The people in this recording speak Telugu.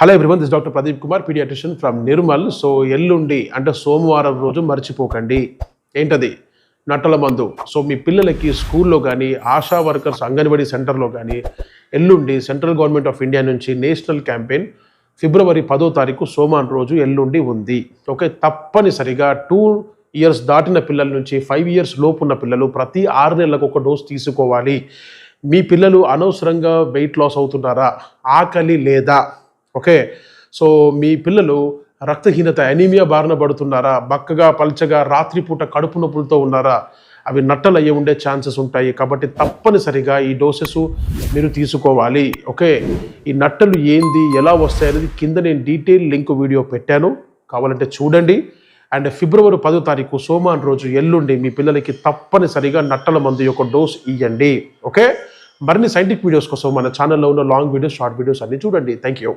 Hello everyone this doctor Pradeep Kumar paediatrician from Nirmal so ఎల్లుండి అంటే సోమవారం రోజు మర్చిపోకండి. ఏంటది? నట్టల మందు. సో మీ పిల్లలకి స్కూల్లో కానీ ఆశా వర్కర్స్ అంగన్వాడీ సెంటర్లో కానీ ఎల్లుండి సెంట్రల్ గవర్నమెంట్ ఆఫ్ ఇండియా నుంచి నేషనల్ క్యాంపెయిన్ ఫిబ్రవరి పదో తారీఖు సోమవారం రోజు ఎల్లుండి ఉంది. ఓకే తప్పనిసరిగా టూ ఇయర్స్ దాటిన పిల్లల నుంచి ఫైవ్ ఇయర్స్ లోపు ఉన్న పిల్లలు ప్రతి ఆరు నెలలకు ఒక డోస్ తీసుకోవాలి. మీ పిల్లలు అనవసరంగా వెయిట్ లాస్ అవుతున్నారా? ఆకలి లేదా? ఓకే? సో మీ పిల్లలు రక్తహీనత అనీమియా బారిన పడుతున్నారా? బక్కగా పల్చగా రాత్రిపూట కడుపు నొప్పులతో ఉన్నారా? అవి నట్టలు అయ్యి ఉండే ఛాన్సెస్ ఉంటాయి. కాబట్టి తప్పనిసరిగా ఈ డోసెస్ మీరు తీసుకోవాలి. ఓకే? ఈ నట్టలు ఏంది ఎలా వస్తాయి అనేది కింద నేను డీటెయిల్ లింక్ వీడియో పెట్టాను. కావాలంటే చూడండి. అండ్ ఫిబ్రవరి పదో తారీఖు సోమాన్ రోజు ఎల్లుండి మీ పిల్లలకి తప్పనిసరిగా నట్టల మందు యొక్క డోస్ ఇవ్వండి ఓకే? మరిన్ని సైంటిఫిక్ వీడియోస్ కోసం మన ఛానల్లో ఉన్న లాంగ్ వీడియోస్ షార్ట్ వీడియోస్ అన్ని చూడండి. Thank you.